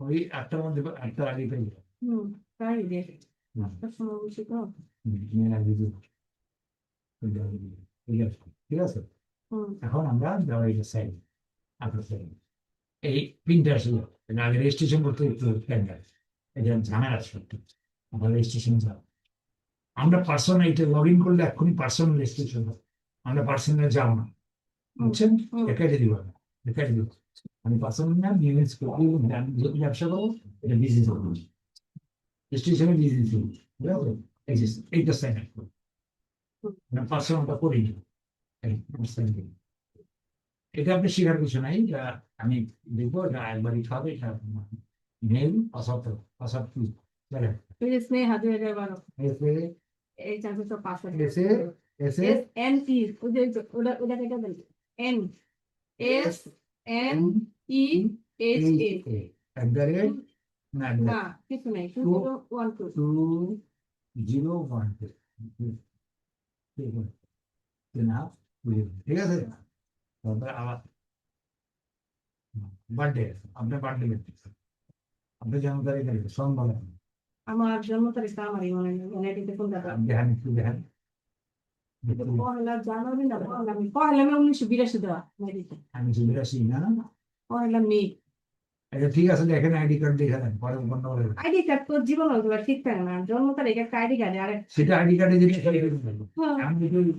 ওই আটটার মধ্যে আটটার আগে পেয়ে হুম তাই রে। আটটার সময় তো। দেবো। ঠিক আছে? এখন আমরা দেওয়াই সাইড আপনার সাইড এই প্রিন্টার ছিল আগে রেজিস্ট্রেশন করতে প্যান্ডার এটা ঝামেলা আছে আমরা রেজিস্ট্রেশন যাব। আমরা পার্সোনাল এটা লগ ইন করলে এক্ষুনি পার্সোনাল রেজিস্ট্রেশন হবে। আমরা পার্সোনাল যাব না। বুঝছেন। একাই দিব আমি একাই দিব আমি পার্সোনাল না বিজনেস করি আমি যেহেতু ব্যবসা করব এটা বিজনেস করব রেজিস্ট্রেশনে বিজনেস করব ঠিক আছে এইটা সাইন আপ করব পার্সোনালটা করি। এটা আপনি শেখার কিছু নাই আমি দেখব এটা একবারই খাবে এটা মেল স্নেহা দুই হাজার বারো এসে এই চান্সে তো পাস এসে এসে এস এন ই ওদের ওটা ওটা কেটে দেন N S N E H A at the rate না কিছু নেই two. Zero one two two zero one ঠিক আছে তারপরে আবার বার্থডে আপনার বার্থডে আপনার জন্ম তারিখ আছে সং বলেন আমার জন্ম তারিখটা আমারই মনে নেই মনে দিতে কোন দাদা দেখেন একটু দেখেন পহেলা জানুয়ারি না পহেলা মে পহেলা মে উনিশশো বিরাশি দেওয়া চলে আসি না। পহেলা মে। এটা ঠিক আছে দেখেন আইডি কার্ড দেখে নেন পরে বন্ধ করে। আইডি কার্ড তোর জীবন বা ঠিক থাকে না জন্ম তারিখ একটা আইডি কার্ড আরে সেটা আইডি কার্ডে যদি। হ্যাঁ। আমি যদি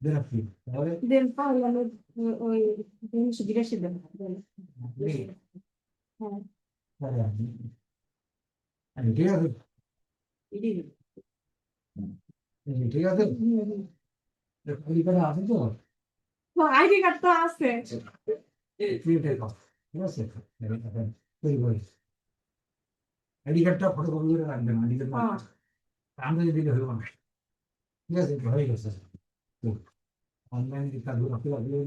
দেখাচ্ছি তাহলে দেন পহেলা মে ওই উনিশশো বিরাশি দেন হ্যাঁ। আমি ঠিক আছে। ঠিক আছে তো আইডি কার্ড তো আছে প্রিন্টের কপি ঠিক আছে তৈরি করে আইডি কার্ডটা ফটো কপি করে রাখবেন আইডি কার্ড হ্যাঁ। আমরা যদি দিলে হইব না ঠিক আছে হয়ে গেছে অনলাইন কাজগুলো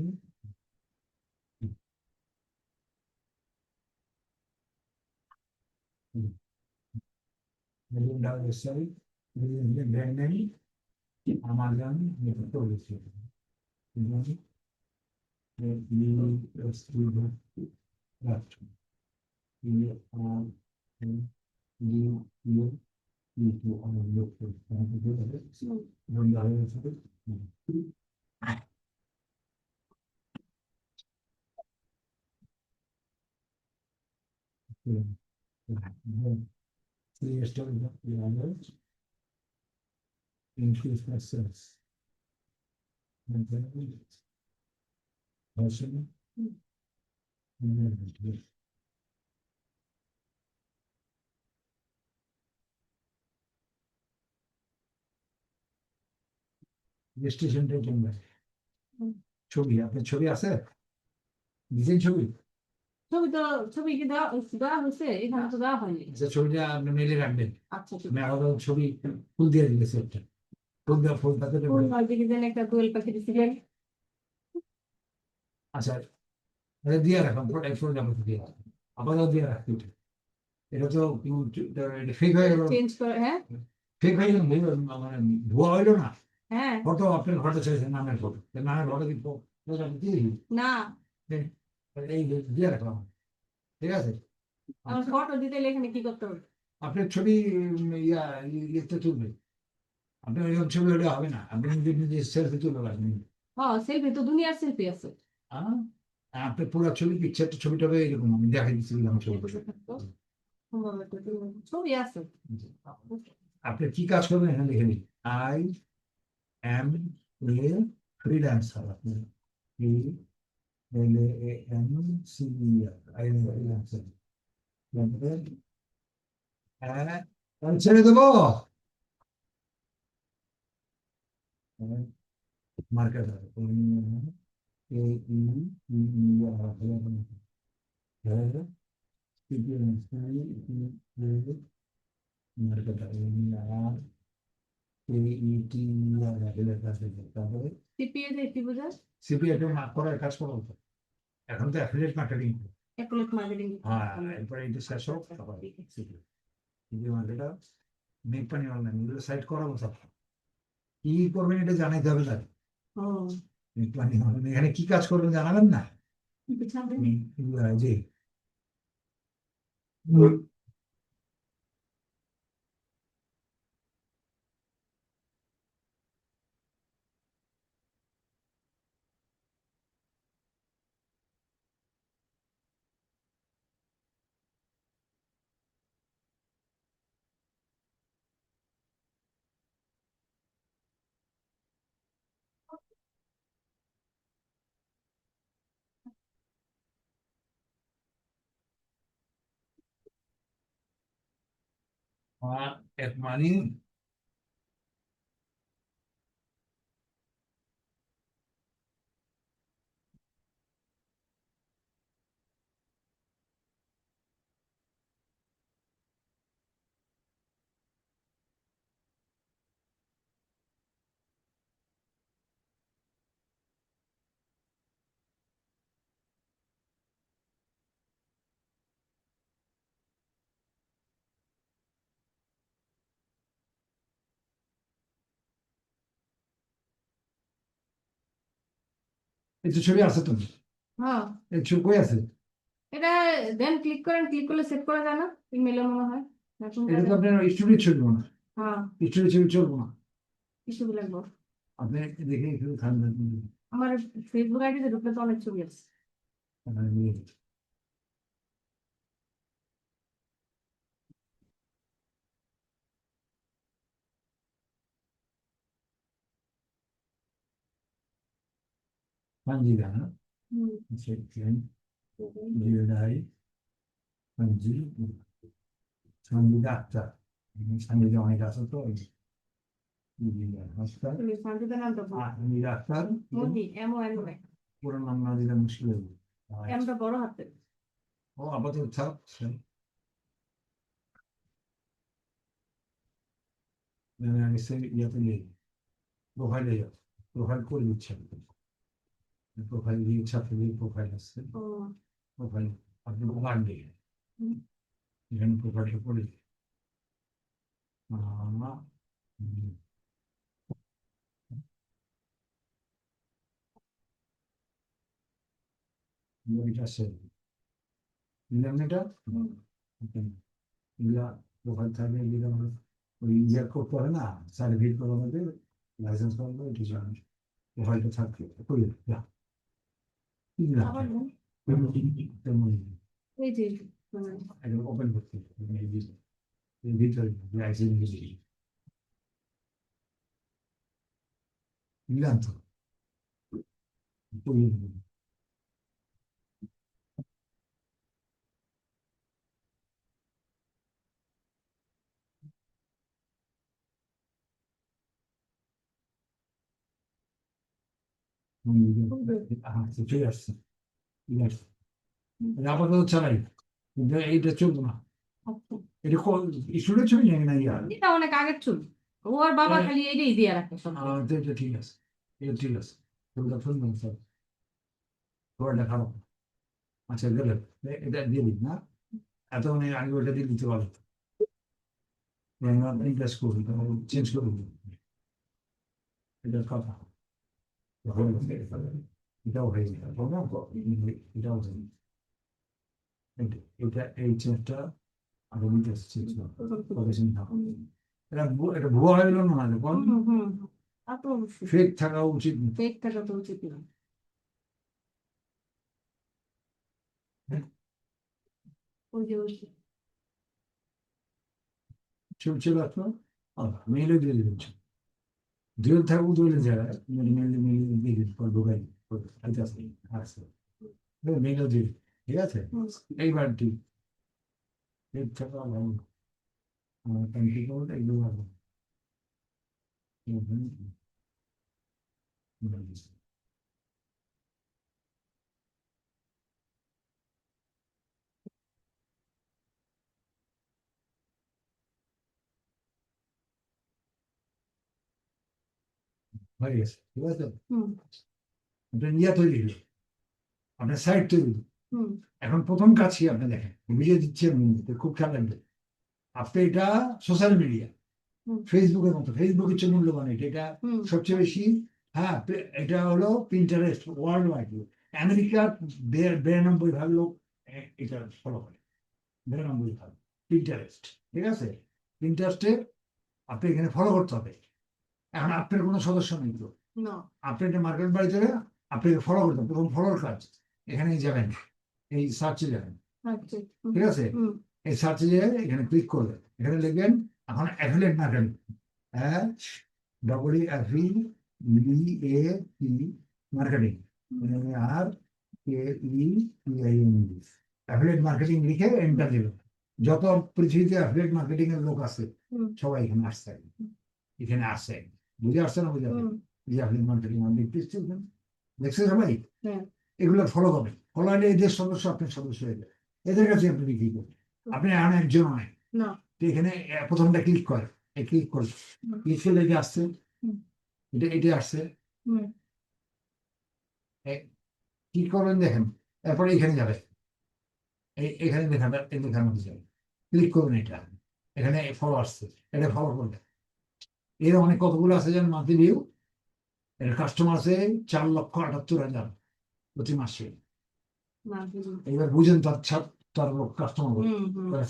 amalgame de todo ¿no? Y estudio gasto. Y a y yo y tú a lo que está Sí, estoy en la Increase access. And then we. Person. And then রেজিস্ট্রেশনটা কিনবে ছবি আপনার ছবি আছে? ডিজাইন ছবি? ছবি তো ছবি কি দেওয়া দেওয়া হয়েছে? এখানে তো দেওয়া হয়নি। যে ছবিটা আপনি মেলে রাখবেন। আচ্ছা আমি আলাদা ছবি ফুল দিয়ে দিলে সেটটা ফুল দেওয়া ফুল তাতে কোন দিকে যেন একটা দোয়েল পাখি দিছিলেন আচ্ছা এটা দিয়ে রাখলাম দিয়ে আপাতত দিয়ে রাখতে এটা। তো ফেক হয়ে গেল। চেঞ্জ করে হ্যাঁ? ফেক হয়ে গেল মানে ভুয়া হইল না। হ্যাঁ। ফটো আপনার ফটো। চাইছে নামের ফটো নামের ফটো? কিন্তু না এই দিয়ে রাখলাম ঠিক আছে? আমার ফটো দিতে এখানে কি করতে হবে? আপনার ছবি উম, ইয়া ইয়েতে তুলবে। আপনার ওইরকম ছবি হলে হবে না। আপনি নিজে নিজে সেলফি তুলে রাখবেন হ্যাঁ সেলফি তো দুনিয়ার সেলফি আছে। হ্যাঁ? আপনার পুরো ছবি পিকচারটা ছবিটা হবে এরকম আমি দেখাই দিচ্ছি আমার ছবি। আছে। আপনি কি কাজ করবেন এখানে লিখে নিন। আই এম এ ফ্রিল্যান্সার আপনি E L A M C E I M freelancer ছেড়ে দেবো মার্কেট এ ই ই ই আর মার্কেট আর এইটি তারপরে সিপিএ দিয়ে কি বোঝা সিপিএফ করার কাজ করো তো। এখন তো অ্যাফিলিয়েট মার্কেটিং অ্যাকুলেট মার্কেটিং হ্যাঁ এরপরে এটা শেষ হোক তারপর সিপিএফ কিন্তু মার্কেটটা মেক পানি অনলাইন এগুলো সাইট করাবো সব। কি করবেন এটা জানাইতে হবে তার প্ল্যানিং মেক পানি এখানে কি কাজ করবেন জানাবেন না? এই যে Uh, এই ছবি আছে তো? হ্যাঁ। এই ছবি কই আছে? এটা দেন ক্লিক করেন ক্লিক করলে সেট করা যায় না। ইমেলে মনে হয়। এটা তো আপনার স্টুডিও ছবি না হ্যাঁ। স্টুডিও ছবি চলবো না। কিছু লাগবো। আপনি দেখে একটু থাকবেন আমার ফেসবুক আইডিতে ঢুকলে তো অনেক ছবি আছে সঞ্জিদা না হুম জিওদাই সঞ্জি সঞ্জিদা আক্তার সঞ্জিদা অনেক আছে তো ওই হাসপাতাল তুমি শান্তিতে নামটা বলো। Sanjida Akter Modi M O N Y পুরো নাম না দিলে মুশকিল হবে এমটা বড় হাতে ও আপাতত থাক ইয়াতে নেই প্রোফাইলে প্রোফাইল করে দিচ্ছে প্রোফাইল দিয়ে ছাত্রী প্রোফাইল আসছে প্রোফাইল আপনি ওখান দিয়ে এখানে প্রোফাইলটা করে দিই আহ, হুম। বইটা আছে দিলাম না এটা? এগুলা প্রোফাইল থাকবে এগুলো আমরা ওই করতে হবে না সার্টিফিকেট করা হবে লাইসেন্স করা হবে এটা প্রোফাইলটা থাকবে আবার বল। তেমন এই যে হুম। একদম ওপেন করতে হবে এই যে- এই ভিতরে লাইসেন্স আচ্ছা ঠিক আছে ঠিক আছে। এটা আপাতত চালাই। কিন্তু এইটা চলবো না। আচ্ছা। এটা স্টুডেন্ট ছবি জানি না ইয়ার? এটা অনেক আগের ছবি ও আর বাবা হ্যাঁ। খালি এটাই দিয়ে রাখে এটা এটা ঠিক আছে। এটা ঠিক আছে। ছবিটা স্যার? খারাপ। আচ্ছা গেলে। এটা দিয়ে দিন না এত মানে আগে ওটা দিয়ে দিতে পারো। ইন্টারেস্ট করুন চেঞ্জ করে দিন এটা কথা এটাও হয়ে যাবে এটাও হয়ে যাবে এটা- এই চেঞ্জটা আর ইন্টারেস্ট চেঞ্জ করেছেন না এটা এটা ভুয়া হয়ে গেল না কোন তো অবশ্যই ফেক থাকা উচিত ফেক থাকা তো মেলে দিয়ে দিবেন দুয়েল থাকব দুয়েলের জায়গায় মেনলি মেনলি দিন পর ঢোকাই আছে আচ্ছা দিয়ে দিন, ঠিক আছে। এইবার ঠিক ফেক থাকা ভালো আমার কান্ট্রি করতে এগুলো ভালো হুম, হুম, হুম। হুম। হয়ে গেছে ঠিক আছে আপনার ইয়া তৈরি হলো আপনার সাইট তৈরি হলো। এখন প্রথম কাজ কি আপনি দেখেন? ভিডিও দিচ্ছে খুব খেয়াল রাখবেন। আপনি এটা সোশ্যাল মিডিয়া ফেসবুকের মতো ফেসবুকের চেয়ে মূল্যবান এটা এটা সবচেয়ে বেশি হ্যাঁ এটা হলো প্রিন্টারেস্ট ওয়ার্ল্ড ওয়াইড আমেরিকার বিরানব্বই ভাগ লোক এটা ফলো করে। বুঝতে হবে ইন্টারেস্ট ঠিক আছে? ইন্টারেস্টে আপনি এখানে ফলো করতে হবে। এখন আপনার কোনো সদস্য নেই তো? আপনি একটা মার্কেট বাড়ি থেকে আপনাকে ফলো করতে হবে প্রথম ফলোর কাজ এখানে যাবেন এই সার্চে যাবেন। আচ্ছা। ঠিক আছে? এই সার্চে যেয়ে এখানে ক্লিক করবেন। এখানে লিখবেন এখন অ্যাফিলিয়েট মার্কেটিং হ্যাঁ? Double F E B A T marketing R K E P I N affiliate marketing লিখে এন্টার দিবেন। যত পৃথিবীতে অ্যাফিলিয়েট মার্কেটিং এর লোক আছে সবাই এখানে আসছে। এখানে আসছে। বুঝে আসছে না বুঝে আসছে হুম। যে অ্যাফিলিয়েট মার্কেটিং আমি দেখতেছি দেখছে সবাই হ্যাঁ। এগুলো ফলো করবেন। ফলো হলে এদের সদস্য আপনার সদস্য হয়ে এদের কাছে আপনি বিক্রি করবেন? আপনি এখন একজন নয়। এখানে প্রথমটা ক্লিক করে ক্লিক করে হুম। ক্লিক করলে এটা আসছে এটা এটা আসছে। কি করবেন দেখেন? তারপরে এখানে যাবে। এই এখানে এই লেখার যাবে। ক্লিক করবেন এটা। এখানে ফলো আসছে। এটা ফলো করবে এর অনেক কতগুলো আছে যেন মান্থলি ভিউ এর কাস্টমার আছে চার লক্ষ আটাত্তর হাজার প্রতি মাসে। এবার বুঝেন তার তার কাস্টমার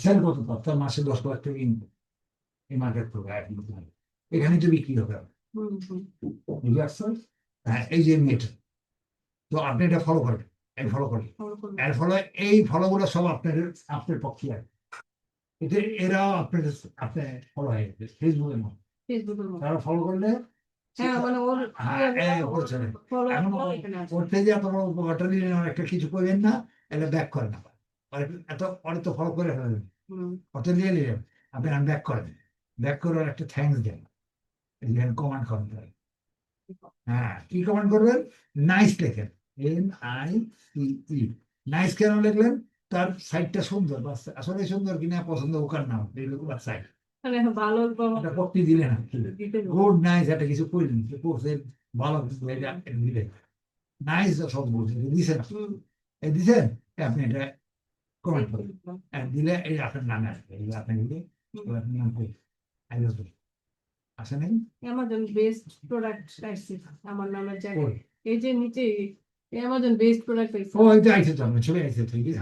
সেল কত তার তার মাসে দশ লাখ টাকা ইনকাম এই মার্কেট করবে এখানে তো বিক্রি হবে বুঝে আসছেন হ্যাঁ এই যে মেয়েটা তো আপনি এটা ফলো করেন এই ফলো করেন এর ফলে এই ফলোগুলো সব আপনার আপনার পক্ষে আছে এতে এরাও আপনার আপনি ফলো হয়ে গেছে ফেসবুকের মধ্যে তারা ফলো করলে হ্যাঁ মানে হ্যাঁ, হ্যাঁ, উপকারটা নিলেন একটা কিছু করবেন না এটা ব্যাক আবার। এত অনেক তো ফলো করে কত নিয়ে নিলেন আপনি ব্যাক করেন। ব্যাক করে একটা থ্যাঙ্কস দেন। এখানে কমান্ড করেন হ্যাঁ কি কমান্ড করবেন? নাইস লেখেন। N I C E nice কেন লিখলেন? তার সাইটটা সুন্দর আসলে সুন্দর কিনা পছন্দ ওকার নাম এইরকম সাইট মানে ভালো বাবা এটা পক্তি দিলেন দিতে হবে। গুড নাইস একটা কিছু কইলেন। যে করছে ভালো কিছু এটা এটা দিলেন নাইস সব বলছে। দিছেন। হুম। এই দিছেন এই আপনি এটা কমেন্ট করেন আর দিলে এই আপনার নামে আসবে। এই আপনার দিলে এবার আপনি নাম কই আই আসবে আসে নাই? অ্যামাজন বেস্ট প্রোডাক্ট পাইছি। আমার নামের জায়গায়। কই? এই যে নিচে অ্যামাজন বেস্ট প্রোডাক্ট পাইছি। ও এই তো তো আপনি চলে আইসে ঠিক আছে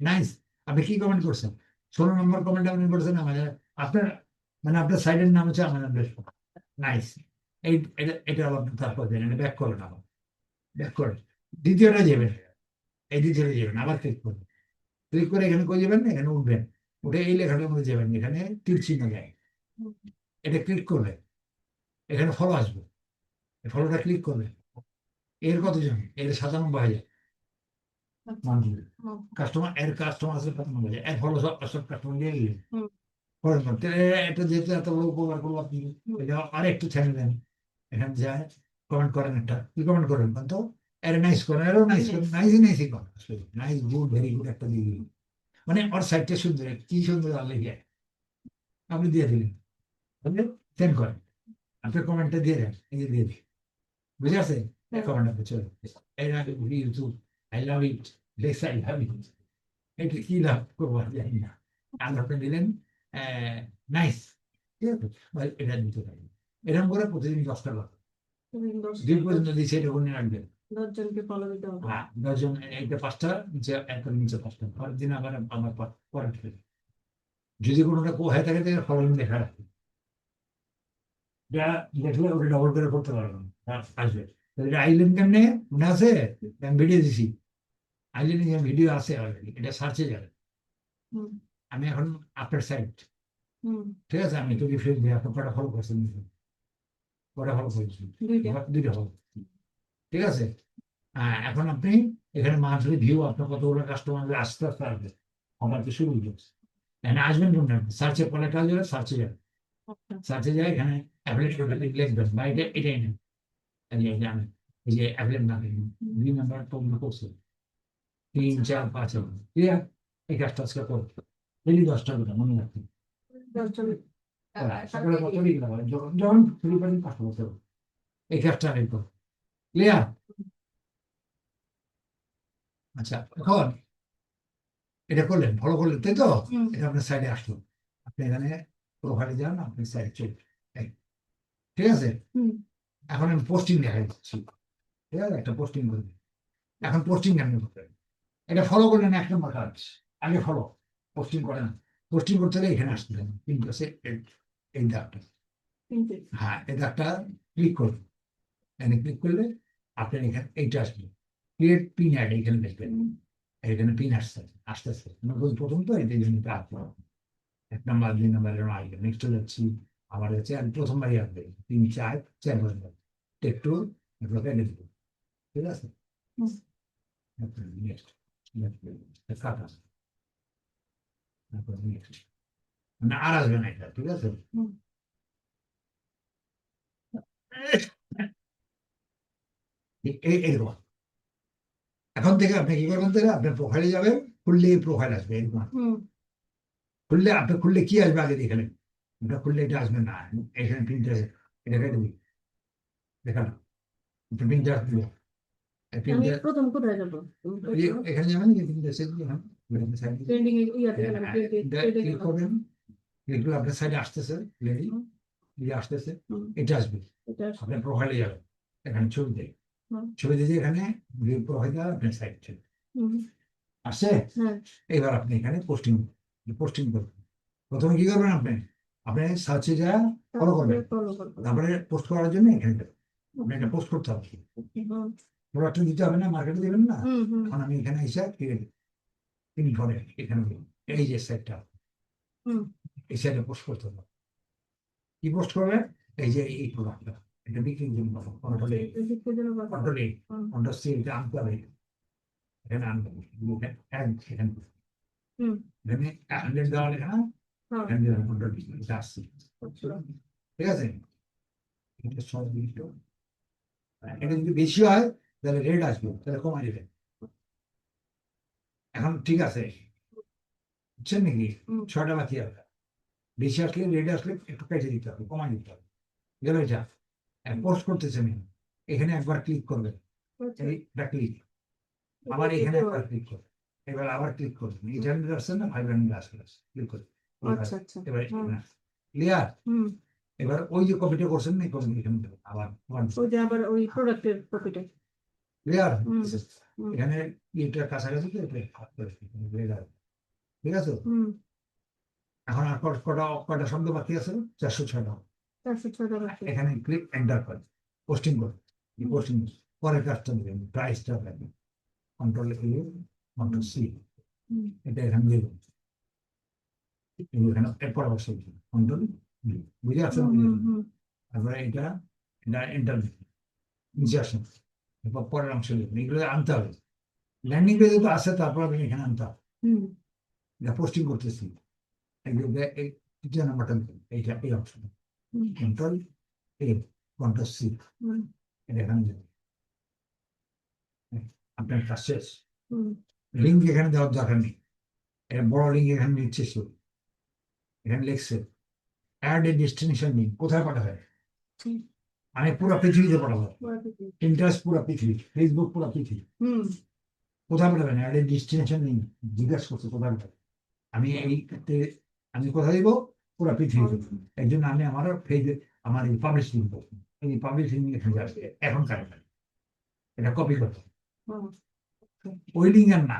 নাইস। আপনি কি কমেন্ট করছেন? ষোলো নম্বর কমেন্ট আপনি করছেন আমাদের আপনার মানে আপনার সাইডের নাম হচ্ছে আমাদের বেশ নাইস এই এটা এটা আপনি তারপর দেন ব্যাক করেন আবার। ব্যাক করেন। দ্বিতীয়টা যাবেন এই দ্বিতীয়টা যাবেন আবার ক্লিক করবেন। ক্লিক করে এখানে কই যাবেন এখানে উঠবেন। উঠে এই লেখাটার মধ্যে যাবেন এখানে তীর চিহ্ন যায় এটা ক্লিক করবে এখানে ফলো আসবে। ফলোটা ক্লিক করবে এর কতজন? এর। মান্থলি হুম। কাস্টমার এর কাস্টমার এর ফলো সব সব কাস্টমার দিয়ে গেলেন করেন না। এটা যেহেতু এত বড় উপকার করল আপনি আর একটু ছেড়ে দেন। এখানে যায় কমেন্ট করেন একটা। কি কমেন্ট করেন তো এর নাইস করেন এরও নাইস করেন নাইসই নাইসই করেন নাইস গুড ভেরি গুড একটা দিয়ে দিলেন। মানে ওর সাইডটা সুন্দর কি সুন্দর আলে গিয়ে আপনি দিয়ে দিলেন। সেন্ড করেন। আপনি কমেন্টটা দিয়ে দেন এই যে দিয়ে দিন বুঝে আছে। কমেন্ট চলে এই না YouTube I love it less I love it এটা কি লাভ করব জানি না। আর আপনি দিলেন। নাইস ঠিক আছে? এটা দিতে পারি। এরকম করে প্রতিদিন দশটা দশ- দুই পর্যন্ত এটা রাখবেন। দশজনকে ফলো দিতে হবে। হ্যাঁ দশজন পাঁচটা নিচে একটা নিচে পাঁচটা। পরের দিন আবার আমার পর- পরের যদি কোনোটা কো হয়ে থাকে তাহলে রাখবে দেখলে ওটা ডবল করে করতে পারবেন। আসবে। এটা আইলেন কেমনে? মনে আছে? আমি ভিডিও দিছি। আইলেন ভিডিও আছে অলরেডি এটা সার্চে যাবে। আমি এখন আফটার সাইড ঠিক আছে আমি তো রিফ্রেশ দিয়ে আপনার কটা ফলো করছেন কটা ফলো করেছি? দুইটা। ফলো ঠিক আছে? এখন আপনি এখানে মান্থলি ভিউ আপনার কতগুলো কাস্টমার আস্তে আস্তে আসবে আমার তো শুরু হয়েছে এখানে আসবেন কোনটা? সার্চে পরে কাজ সার্চে যাবে সার্চে যায় এখানে অ্যাপ্লেট লিখবেন। বা এটা এটাই যে জানেন এই যে অ্যাপ্লেট না দুই নাম্বার পূর্ণ করছে। তিন চার পাঁচ হবে ঠিক আছে এই কাজটা আজকে করবে। ডেলি দশটা করে মনে রাখবেন হ্যাঁ, সকালে যখন যখন পারেন কাজ করতে এই কাজটা আমি ক্লিয়ার আচ্ছা এখন এটা করলেন ফলো করলেন তাই তো? এটা আপনার সাইডে আসলো। আপনি এখানে প্রোফাইলে যান আপনি সাইড চলে ঠিক আছে? এখন আমি পোস্টিং দেখা যাচ্ছি ঠিক আছে? একটা পোস্টিং করবেন। এখন পোস্টিং করতে হবে? এটা ফলো করলেন এক নম্বর কাজ আগে ফলো পোস্টিং করে না। পোস্টিং করতে হলে এখানে আসতে হবে। পিন আছে এই দাগটা। হ্যাঁ এই দাগটা ক্লিক করুন। এখানে ক্লিক করলে আপনার এখানে এইটা আসবে। ক্রিয়েট পিন অ্যাড এখানে দেখবেন। এখানে পিন আসছে আসতে নতুন প্রথম তো এটাই জন্য আসবে এক নাম্বার দুই নাম্বার এরকম আসবে নেক্সট যাচ্ছি। আমার হচ্ছে আর প্রথমবারই আসবে। তিন চার চার বছর। একটু এগুলোকে এনে দেবো। ঠিক আছে। নেক্সট কাটা। মানে আর আসবে না এটা ঠিক আছে? হুম। এ- এ- এরকম এখন থেকে আপনি কি করবেন থেকে আপনার প্রোফাইলে যাবেন খুললে প্রোফাইল আসবে এরকম খুললে আপনি খুললে কি আসবে আগে দেখে নেন। খুললে এটা আসবে না এখানে প্রিন্টার এটা কেটে দেখানো প্রিন্টার যাব? এখানে যাবেন প্রিন্টার দিয়ে এখানে side দিয়ে। ট্রেন্ডিং ইয়াতে গেলাম ট্রেন্ডিং এটা ক্লিক করবেন ক্লিক আপনার সাইডে আসতেছে লেডি ইয়ে আসতেছে এটা আসবে আপনার প্রোফাইলে যাবেন এখানে ছবি দেয় ছবি দিয়ে এখানে প্রোফাইল আপনার সাইড ছবি আসছে এবার আপনি এখানে পোস্টিং পোস্টিং করবেন প্রথমে কি করবেন আপনি আপনি সার্চে যা ফলো করবেন তারপরে পোস্ট করার জন্য এখানে। আপনি এটা পোস্ট করতে হবে হুম, প্রোডাক্ট দিতে হবে না মার্কেটে দেবেন না এখন আমি এখানে এসে তিনি ঘরে এখানে এই যে সাইটটা হুম। এই সাইডে পোস্ট করতে হবে। কি পোস্ট করবে? এই যে এই প্রোডাক্টটা এটা বিক্রির জন্য কন্ট্রোল। কন্ট্রোল। কন্ট্রোল সি এটা আনতে হবে। এখানে আনতে হবে এখানে এখানে। হান্ড্রেড দেওয়া লেখা হান্ড্রেড কন্ট্রোল এটা আসছে। ঠিক আছে? এটা সব দিকটা এটা যদি বেশি হয় তাহলে রেড আসবে তাহলে কমা যাবে। এখন ঠিক আছে। বুঝছেন নাকি। ছয়টা বাকি হবে। বেশি আসলে রেড আসলে একটু কেটে দিতে হবে কমাই দিতে হবে। গেল এটা। পোস্ট করতেছেন এখানে। একবার ক্লিক করবেন। আচ্ছা। এইটা ক্লিক আবার এখানে একবার ক্লিক করবেন। এবার আবার ক্লিক করবেন। এইট হান্ড্রেড আসছে না ফাইভ হান্ড্রেড আসবে ক্লিক করবেন আচ্ছা আচ্ছা। এবার। ক্লিয়ার এবার ওই যে কপিটা করছেন না কপি এখানে আবার ওই আবার ওই প্রোডাক্টের কপিটা ক্লিয়ার। এখানে এটা কাছাকাছি তো? ঠিক আছে? এখন আর কটা কটা শব্দ বাকি আছে? চারশো ছয়টা এখানে ক্লিক এন্টার করে। পোস্টিং করে। পোস্টিং পরে কাজটা দেবেন প্রাইসটা দেবেন কন্ট্রোল এ কন্ট্রোল সি। এটা এখানে দেবেন এখানে এরপর অবশ্যই কন্ট্রোল বুঝে হুম। তারপরে এটা এটা এন্টার নিচে আসেন পরের অংশ লিখুন এগুলো আনতে হবে। ল্যান্ডিং পেজে তো আছে তারপর আপনি এখানে আনতে হবে। এটা পোস্টিং করতেছি। তৃতীয় নাম্বারটা লিখুন এইটা এই অংশটা। কন্ট্রোল এ কন্ট্রোল সি এটা এখানে দেবেন আপনার কাজ শেষ। লিঙ্ক এখানে দেওয়ার দরকার নেই। এটা বড় লিঙ্ক এখানে নিচ্ছে সে। এখানে লিখছে অ্যাড এ ডেস্টিনেশন লিঙ্ক কোথায় পাঠাবে। আমি পুরো পৃথিবীতে পরে ইন্টারেস্ট পুরো পৃথিবী ফেসবুক পুরো পৃথিবী। হুম, কোথায় পাঠাবেন অ্যাড এ ডেস্টিনেশন লিঙ্ক জিজ্ঞাসা করছে কোথায় আমি এই ক্ষেত্রে আমি কোথায় দিব পুরো পৃথিবী এই জন্য আমি আমার ফেজে আমার এই পাবলিশ লিঙ্ক এই পাবলিশ এখানে যাবে এখন কাজ এটা কপি করতে। ওই লিঙ্কের না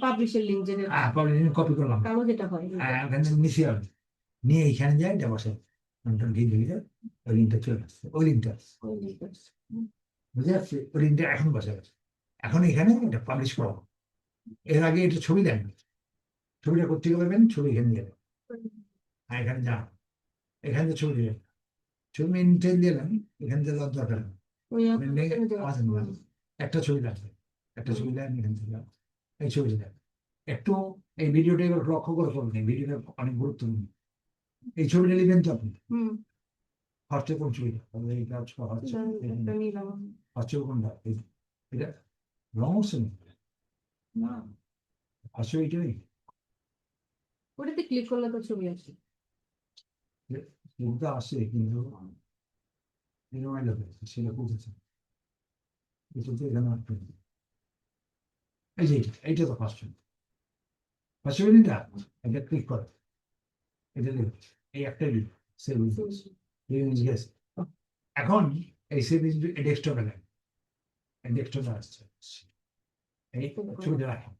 পাবলিশের লিঙ্ক যেটা। পাবলিশ লিঙ্ক কপি করলাম। কারও যেটা হয়। হ্যাঁ, ওখানে হবে। নিয়ে এইখানে যায় এটা বসে। দিয়ে আসছে ওই লিঙ্কটা ওই লিঙ্কটা। বুঝে যাচ্ছে এখন বসে গেছে এখন এখানে এটা পাবলিশ করাবো এর আগে এটা ছবি দেন ছবিটা করতে পারবেন ছবি এখানে দেবেন হ্যাঁ এখানে যান এখানে যে ছবি দেবেন ছবি ইন্টেল দিলেন এখানে যে দেওয়ার দরকার নেই। ওই মানে লেগে ওই যে- আছে না? একটা ছবি লাগবে একটা ছবি দেন এখান থেকে এই ছবিটা দেন একটু এই ভিডিওটা এবার লক্ষ্য করে করবেন এই ভিডিওটা অনেক গুরুত্বপূর্ণ এই ছবিটা নেবেন তো আপনি? ফার্স্টে কোন ছবিটা? এইটা নিলাম আমি। ফার্স্টে কোনটা? এই- এটা রং হচ্ছে না। ফার্স্টে এইটাই ওটাতে ক্লিক করলে তো ছবি আসে। ছবিটা আসে কিন্তু এরকম যাবে সেটা বুঝেছে। এটা তো এখানে না। এই যে এইটা, এইটা তো ফার্স্ট ফার্স্ট ছবি এটা এটা ক্লিক করে এই একটাই এখন এই সেভ ডেস্কটপে নেন এই আসছে। এই ছবিটা রাখেন।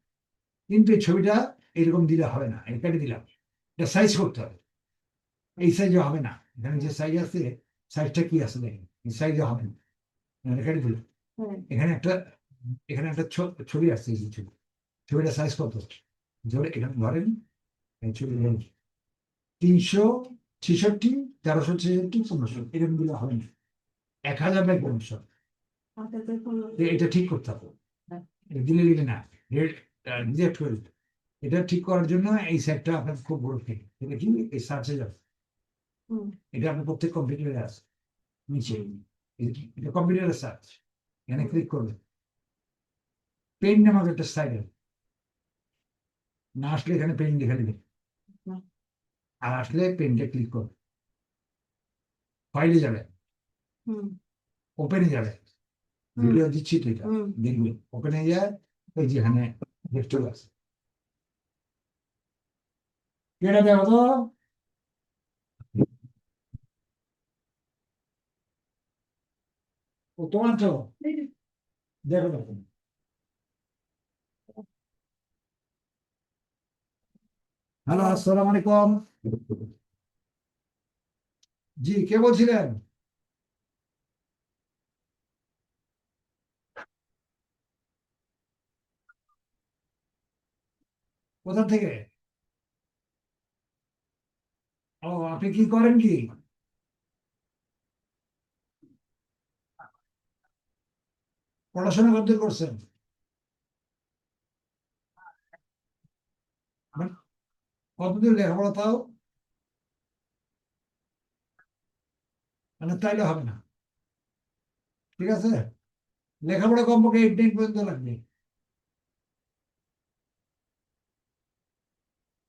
কিন্তু এই ছবিটা এরকম দিলে হবে না এটা কেটে দিলাম। এটা সাইজ করতে হবে। এই সাইজে হবে না। এখানে যে সাইজ আছে সাইজটা কি আছে দেখেন? এই সাইজে হবে না। কেটে দিলাম। হ্যাঁ। এখানে একটা এখানে একটা ছবি আসছে এই ছবি। ছবিটা সাইজ কত? এখানে ধরেন এই ছবি তিনশো ছেষট্টি তেরোশো ছেষট্টি পনেরোশো। এরকম দিলে হবে না। এক হাজার বাই পনেরোশো। তো এটা ঠিক করতে হবে। হ্যাঁ। দিলে দিলে না। রিজেক্ট যেত। এটা ঠিক করার জন্য এই সেটটা আপনার খুব বড় থেকে এটা কি? এই সার্চে যাবে এটা আপনার প্রত্যেক কম্পিউটারে আছে। নিচে। এটা কম্পিউটারের সার্চ এখানে ক্লিক করবে। পেন নামক একটা সাইড না আসলে এখানে পেন লিখে দেবে। হুম। আর আসলে পেনটা ক্লিক করবে। ফাইলে যাবে। ওপেনে যাবে। ভিডিও দিচ্ছি তো এটা। দেখবে। ওপেনে যায় এই যে এখানে দেখতে পাচ্ছি কেটে দেবো তো। তোমার তো? দেখো দেখো হ্যালো, আসসালামু আলাইকুম। জি, কে বলছিলেন? কোথা থেকে? ও, আপনি কি করেন কি? পড়াশোনা করতে করছেন? কতদিন লেখাপড়া তাও? মানে তাইলে হবে না। ঠিক আছে? লেখাপড়া কমপক্ষে পর্যন্ত লাগবে।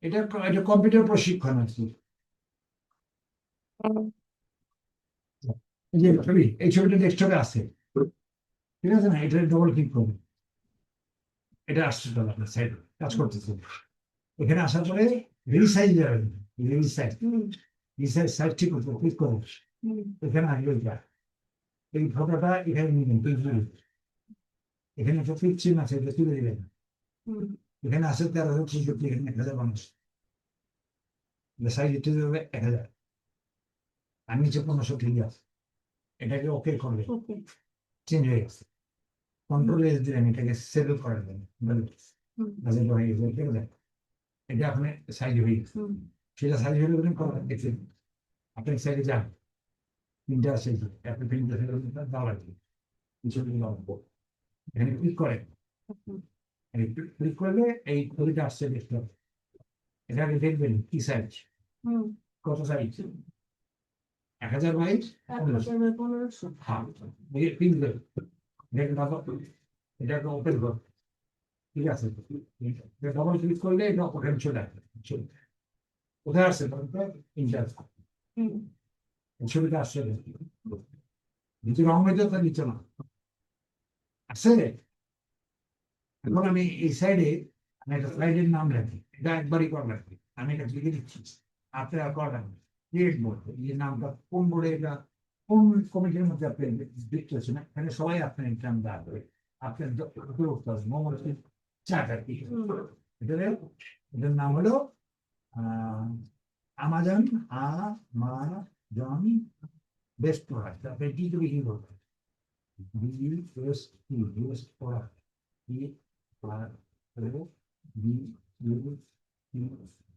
এটা এটা কম্পিউটার প্রশিক্ষণ আছে এই ছবিটা ডেস্কটপে আছে। ঠিক আছে না? এটা ডবল ক্লিক করবে। এটা আসছে সাইড কাজ করতেছে। এখানে আসার পরে রিসাইজ যাবেন রিসাইজ হুম রিসাইজ সাইড ঠিক করতে ক্লিক করো হুম এখানে আসবে এটা এই ফটোটা এখানে নিবেন তুলবেন। এখানে একটা ফিট চিহ্ন আছে এটা তুলে দিবেন হুম এখানে আছে তেরো হাজার ছেষট্টি এখানে এক হাজার মানুষ সাইজ দিতে দেবে এক হাজার আর নিচে পনেরোশো ঠিক আছে এটাকে ওকে করবে ওকে চেঞ্জ হয়ে গেছে কন্ট্রোল এস দিলেন এটাকে সেভেল করে দেবেন হুম বাজেট হয়ে গেছে ঠিক আছে এটা আপনি সাইজ হয়ে গেছে। সেটা সাইজ হয়ে গেলে করেন দেখে আপনি সাইডে যান। তিনটা আছে। আপনি তিনটা লাগবে। কিছু এখানে ক্লিক করেন। ক্লিক করলে এই ছবিটা আসছে দেখতে হবে। এটাকে দেখবেন কি সাইজ কত সাইজ এক হাজার বাইশ পনেরোশো। হ্যাঁ। দাও ওপেন কর। ঠিক আছে ডবল ক্লিক করলে এটা ওখানে চলে আসবে চলে কোথায় আসছে বলুন তো ইন্টার হুম ছবিটা আসছে নিচে রং হয়েছে তার নিচে না আছে এখন আমি এই সাইডে আমি একটা স্লাইডের নাম রাখি এটা একবারই করা লাগবে আমি এটা লিখে দিচ্ছি আপনি আর করা লাগবে ক্রিয়েট বোর্ড এই নামটা কোন বোর্ডে এটা কোন কমিটির মধ্যে আপনি দেখতে হচ্ছে না এখানে সবাই আপনার এক্সাম দেওয়া হবে আপনার উপরে উঠতে এটার এটার নাম হলো আমাজন আ মা জন বেস্ট প্রোডাক্ট টি best R O U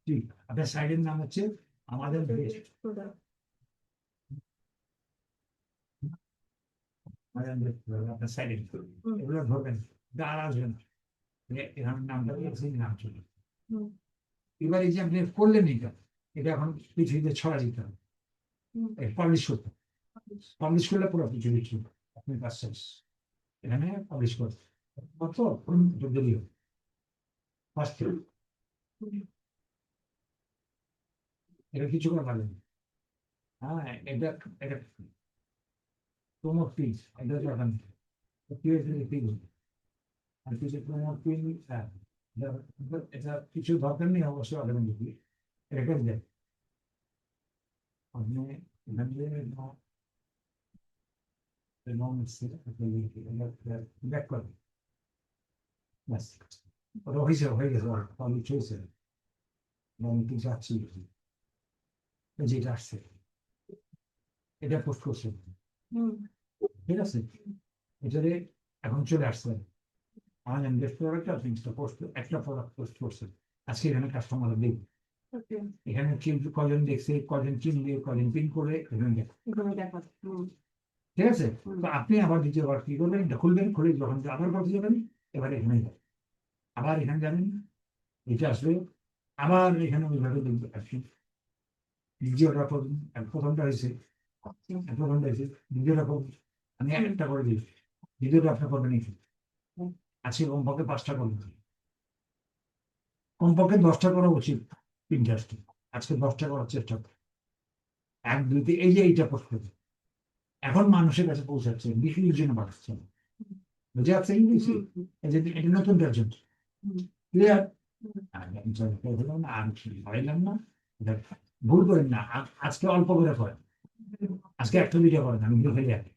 T আপনার সাইডের নাম হচ্ছে আমাদের বেস্ট। প্রোডাক্ট আমাদের বেস্ট প্রোডাক্ট আপনার সাইডে হুম। এগুলো ধরবেন। আর আসবে না এখানে নামটা সেই নাম চলে এবার এই যে আপনি করলেন এটা এটা এখন পৃথিবীতে ছড়া দিতে হবে। পাবলিশ করতে পাবলিশ করলে পুরো পৃথিবী কি আপনি কাজ শেষ। এখানে পাবলিশ করতে কত? ফার্স্ট এটা কিছু করে পারলেন হ্যাঁ এটা এটা প্রমোট পিস এটা নেই পিস আর কিছু প্রমোট পিস হ্যাঁ এটা- এটা কিছু দরকার নেই অবশ্যই আলাদা দিবি রেখে দেয় আপনি ব্যাক করবেন। ব্যাস ওটা হয়েছে হয়ে গেছে কমপ্লিট হয়েছে আমি কি যাচ্ছি এই যেটা আসছে। এটা পোস্ট করছে। ঠিক আছে? এটারে এখন চলে আসছে। আমার ইনভেস্ট করার একটা জিনিসটা পোস্ট একটা প্রোডাক্ট পোস্ট করছে আজকে এখানে কাস্টমার দেখবে এখানে কেউ কজন দেখছে কজন চিনবে কজন পিন করে এখানে দেখে এখানে ঠিক আছে। তো আপনি আবার দ্বিতীয়বার কি করবেন এটা খুলবেন খুলে যখন আবার করতে যাবেন এবার এখানে যাবেন আবার এখানে যাবেন এটা আসবে আবার এখানে ওইভাবে দেখবে আসছি দ্বিতীয়টা প্রথমটা হয়েছে প্রথমটা হয়েছে দ্বিতীয়টা আমি। একটা করে দিয়েছি দ্বিতীয়টা আপনি করবেন এই আজকে কমপক্ষে পাঁচটা করবেন কমপক্ষে দশটা করা উচিত ইন্টারেস্টিং আজকে দশটা করার চেষ্টা করে। এক দুই এই যে এইটা পোস্ট এখন মানুষের কাছে পৌঁছাচ্ছে জন্য পাঠাচ্ছে। না। বুঝে যাচ্ছে ইংলিশে? এটা নতুন টার্জেন্ট ক্লিয়ার হুম। আমি জয় করলাম না হইলাম না। ভুল করেন না আজকে অল্প করে করেন। আজকে একটা দুইটা করেন আমি ভুল হয়ে যাবে